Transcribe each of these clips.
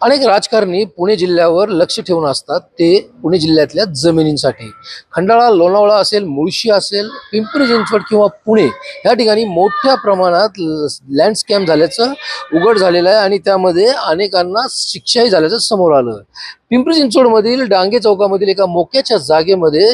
अनेक राजकारणी पुणे जिल्ह्यावर लक्ष ठेवून असतात ते पुणे जिल्ह्यातल्या जमिनींसाठी. खंडाळा लोणावळा असेल मुळशी असेल पिंपरी चिंचवड किंवा पुणे या ठिकाणी मोठ्या प्रमाणात लँडस्कॅम झाल्याचं उघड झालेलं आहे आणि त्यामध्ये अनेकांना शिक्षाही झाल्याचं समोर आलं. पिंपरी चिंचवडमधील डांगे चौकामधील एका मोक्याच्या जागेमध्ये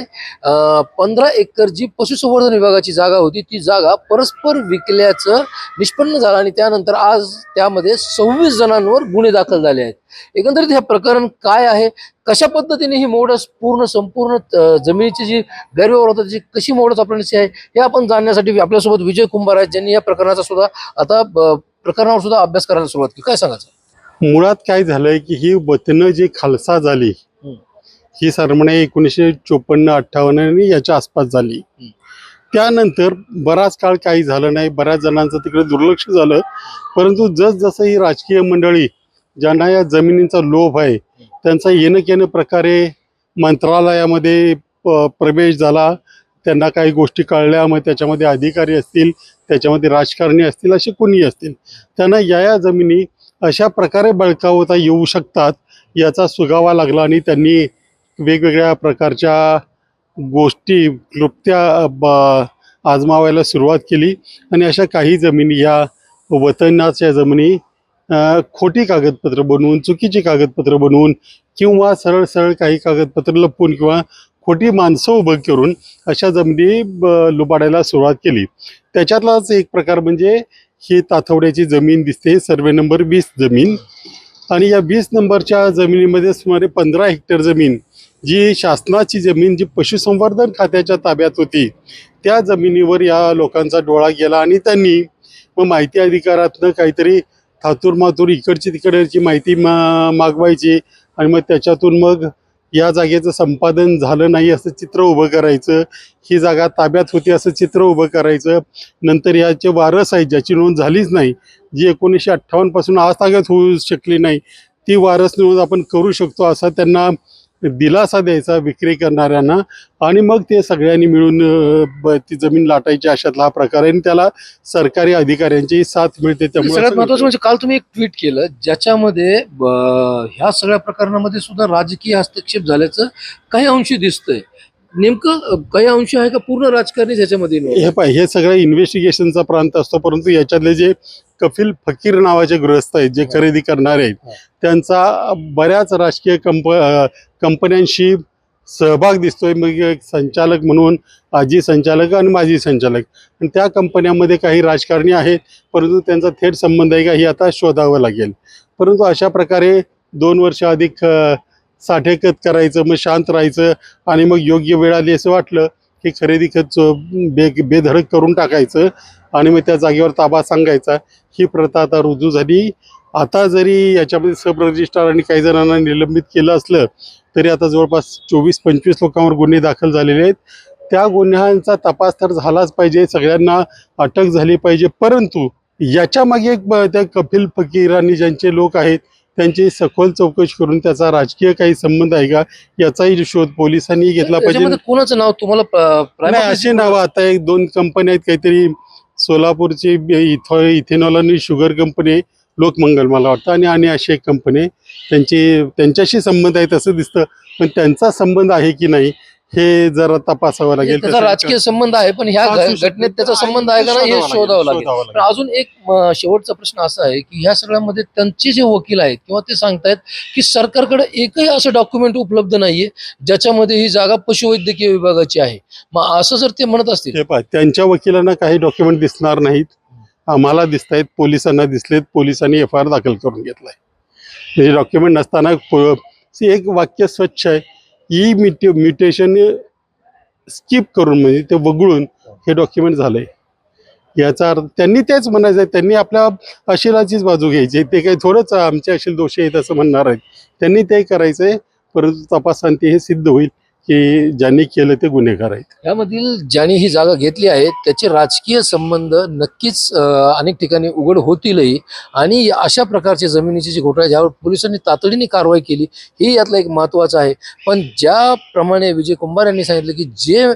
पंधरा एकर जी पशुसंवर्धन विभागाची जागा होती ती जागा परस्पर विकल्याचं निष्पन्न झालं आणि त्यानंतर आज त्यामध्ये सव्वीस जणांवर गुन्हे दाखल झाले आहेत. एकंदरीत हे प्रकरण काय आहे? कशा पद्धतीने ही मोडस पूर्ण संपूर्ण जमिनीची जी गैरव्यवहार होता त्याची कशी मोडस आपल्याला आहे हे आपण जाणण्यासाठी आपल्यासोबत विजय कुंभार आहेत ज्यांनी या प्रकरणाचा सुद्धा आता प्रकरणावर सुद्धा अभ्यास करायला सुरुवात केली. काय सांगायचं? मुळात काय झालंय की ही वतनं जी खालसा झाली. ही सरमणे एकोणीसशे चोपन्न अठ्ठावन्न आणि याच्या आसपास झाली. त्यानंतर बराच काळ काही झालं नाही बऱ्याच जणांचं तिकडे दुर्लक्ष झालं परंतु जसजसं ही राजकीय मंडळी ज्यांना या जमिनींचा लोभ आहे त्यांचा येणं केनं प्रकारे मंत्रालयामध्ये प- प्रवेश झाला त्यांना काही गोष्टी कळल्या मग त्याच्यामध्ये अधिकारी असतील त्याच्यामध्ये राजकारणी असतील असे कोणी असतील त्यांना या या जमिनी अशा प्रकारे बळकावता येऊ शकतात याचा सुगावा लागला आणि त्यांनी वेगवेगळ्या प्रकारच्या गोष्टी क्लुप्त्या ब- आजमावायला सुरुवात केली. आणि अशा काही जमिनी ह्या वतनाच्या जमिनी खोटी कागदपत्र बनवून चुकीची कागदपत्र बनवून किंवा सरळ सरळ काही कागदपत्र लपवून किंवा खोटी माणसं उभं करून अशा जमिनी ब- लुबाडायला सुरुवात केली. त्याच्यातलाच एक प्रकार म्हणजे ही ताथवड्याची जमीन दिसते. सर्वे नंबर वीस जमीन. आणि या वीस नंबरच्या जमिनीमध्ये सुमारे पंधरा हेक्टर जमीन जी शासनाची जमीन जी पशुसंवर्धन खात्याच्या ताब्यात होती. त्या जमिनीवर या लोकांचा डोळा गेला आणि त्यांनी मग माहिती अधिकारातनं काहीतरी थातूर मातूर इकडची तिकडची माहिती मा मागवायची आणि मग त्याच्यातून मग या जागेचं संपादन झालं नाही असं चित्र उभं करायचं ही जागा ताब्यात होती असं चित्र उभं करायचं नंतर याचे वारस आहे ज्याची नोंद झालीच नाही जी एकोणीसशे अठ्ठावन्नपासून आज ताब्यात होऊ शकली नाही ती वारस नोंद आपण करू शकतो असा त्यांना दिलासा द्यायचा विक्री करणाऱ्यांना आणि मग ते सगळ्यांनी मिळून ती जमीन लाटायची अशातला हा प्रकार आहे. आणि त्याला सरकारी अधिकाऱ्यांची साथ मिळते त्यामुळे सगळ्यात महत्वाचं म्हणजे काल तुम्ही एक ट्विट केलं ज्याच्यामध्ये ह्या सगळ्या प्रकरणामध्ये सुद्धा राजकीय हस्तक्षेप झाल्याचं काही अंशी दिसतंय. नेमकं काही अंश आहे का पूर्ण राजकारणी involved? हे पाय हे सगळं इन्व्हेस्टिगेशनचा प्रांत असतो परंतु याच्यातले जे कपिल फकीर नावाचे गृहस्थ आहेत जे खरेदी करणारे आहेत. हा. त्यांचा बऱ्याच राजकीय कंप कंपन्यांशी सहभाग दिसतोय. मग एक संचालक म्हणून आजी संचालक आणि माजी संचालक. आणि त्या कंपन्यांमध्ये काही राजकारणी आहेत परंतु त्यांचा थेट संबंध आहे का हे आता शोधावं लागेल. परंतु अशा प्रकारे दोन वर्ष अधिक साठेकत करायचं मग शांत राहायचं आणि मग योग्य वेळ आली असं वाटलं की खरेदी खर्च बे बेधडक करून टाकायचं आणि मग त्या जागेवर ताबा सांगायचा. ही प्रथा आता रुजू झाली. आता जरी याच्यामध्ये सब रजिस्ट्रार आणि काही जणांना निलंबित केलं असलं तरी आता जवळपास चोवीस पंचवीस लोकांवर गुन्हे दाखल झालेले आहेत. त्या गुन्ह्यांचा तपास तर झालाच पाहिजे. सगळ्यांना अटक झाली पाहिजे. परंतु याच्या मागे एक त्या कपिल फकीर आणि ज्यांचे लोक आहेत त्यांची सखोल चौकशी करून त्याचा राजकीय काही संबंध आहे का याचाही शोध पोलिसांनी घेतला पाहिजे कोणाचं नाव तुम्हाला facie अशी नावं आता एक दोन कंपन्या आहेत काहीतरी सोलापूरची इथो इथेनॉल आणि शुगर कंपनी लोकमंगल मला वाटतं आणि आणि अशी एक कंपनी. त्यांची त्यांच्याशी संबंध आहे असं दिसतं पण त्यांचा संबंध आहे की नाही हे जरा तपासावं लागेल त्याचा राजकीय संबंध आहे पण ह्या असू शकतो. घटनेत त्याचा संबंध आहे का नाही हे शोधावं लागेल पण अजून एक शेवटचा प्रश्न असा आहे की ह्या सगळ्यामध्ये त्यांचे जे वकील आहेत किंवा ते सांगतायत की सरकारकडे एकही असं डॉक्युमेंट उपलब्ध नाहीये ज्याच्यामध्ये ही जागा पशुवैद्यकीय विभागाची आहे. मग असं जर ते म्हणत असतील हे पहा त्यांच्या वकिलांना काही डॉक्युमेंट दिसणार नाहीत. आम्हाला दिसत आहेत पोलिसांना दिसलेत पोलिसांनी एफ आय आर दाखल करून घेतलाय. म्हणजे डॉक्युमेंट नसताना पो- एक वाक्य स्वच्छ आहे. ई मिट म्युटेशन स्किप करून म्हणजे ते वगळून हे डॉक्युमेंट झालं आहे याचा अर्थ त्यांनी तेच म्हणायचं आहे त्यांनी आपल्या अशिलाचीच बाजू घ्यायची. आहे. ते काही थोडंच आमचे अशील दोषी आहेत असं म्हणणार आहेत. त्यांनी ते करायचं आहे परंतु तपासांती हे सिद्ध होईल. की ज्यांनी केलं ते गुन्हेगार आहेत. यामधील ज्यांनी ही जागा घेतली आहे त्याचे राजकीय संबंध नक्कीच अनेक ठिकाणी उघड होतीलही. आणि अशा प्रकारचे जमिनीचे जे घोटाळे ज्यावर पोलिसांनी तातडीने कारवाई केली हे यातलं एक महत्त्वाचं आहे. पण ज्याप्रमाणे विजय कुंभार यांनी सांगितलं की जे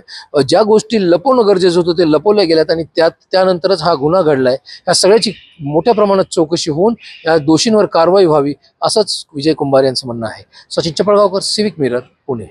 ज्या गोष्टी लपवणं गरजेचं होतं ते लपवल्या गेल्यात आणि त्यात त्यानंतरच हा गुन्हा घडलाय. या सगळ्याची मोठ्या प्रमाणात चौकशी होऊन या दोषींवर कारवाई व्हावी असंच विजय कुंभार यांचं म्हणणं आहे. Sachin Chapalgaonkar civic mirror Pune.